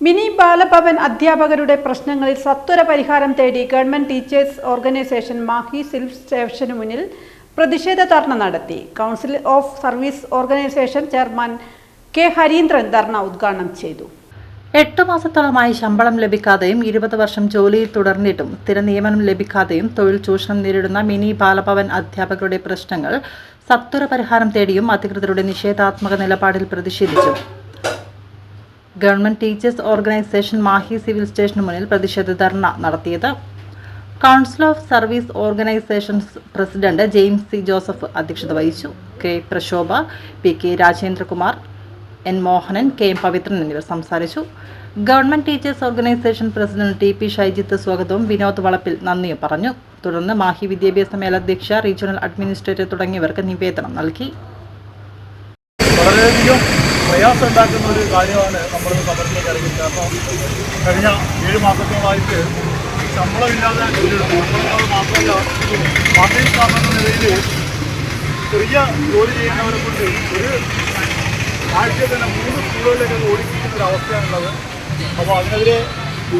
Mini Balabhavan അധ്യാപകരുടെ പ്രശ്നങ്ങളിൽ സത്വര പരിഹാരം തേടി government teachers organisation Mahe civil സ്റ്റേഷന് മുന്നിൽ പ്രതിഷേധ ധർണ നടത്തി. Council of service organisation chairman K Harindran ധർണ ഉദ്ഘാടനം ചെയ്തു. എട്ട് മാസത്തോളമായി ശമ്പളം ലഭിക്കാതെയും ഇരുപത് വർഷം ജോലിയിൽ തുടർന്നിട്ടും സ്ഥിര നിയമനം ലഭിക്കാതെയും തൊഴിൽ ചൂഷണം നേരിടുന്ന മിനി ബാലഭവൻ അധ്യാപകരുടെ പ്രശ്നങ്ങൾ സത്വര പരിഹാരം തേടിയും അധികൃതരുടെ നിഷേധാത്മക നിലപാടിൽ പ്രതിഷേധിച്ചു. Government teachers organisation Mahe civil സ്റ്റേഷന് മുന്നിൽ പ്രതിഷേധ ധർണ നടത്തിയത്. Council of service organisations president James C Joseph അധ്യക്ഷത വഹിച്ചു. K Prashobha P K Rajendrakumar N Mohanan K M Pavithran എന്നിവർ സംസാരിച്ചു. Government teachers organisation president T P Shaijith സ്വാഗതവും വിനോദ് വളപ്പിൽ നന്ദിയും പറഞ്ഞു. തുടർന്ന് മാഹി വിദ്യാഭ്യാസ മേലധ്യക്ഷ റീജിയണൽ അഡ്മിനിസ്ട്രേറ്റർ തുടങ്ങിയവർക്ക് നിവേദനം നൽകി. വളരെയധികം പ്രയാസം ഉണ്ടാക്കുന്ന ഒരു കാര്യമാണ് നമ്മൾ സമരത്തിലേക്ക് ഇറങ്ങിയത്. കാരണം കഴിഞ്ഞ ഏഴ് മാസത്തോളമായിട്ട് ശമ്പളമില്ലാതെ മാത്രമല്ല പാർട്ടി സ്ഥാപനം നിലയിൽ ചെറിയ ജോലി ചെയ്യുന്നവരെ കൊണ്ട് ഒരു ആഴ്ച തന്നെ മൂന്ന് സ്കൂളുകളിലേക്ക് ഓടിപ്പിക്കുന്ന ഒരു അവസ്ഥയാണുള്ളത്. അപ്പോൾ അതിനെതിരെ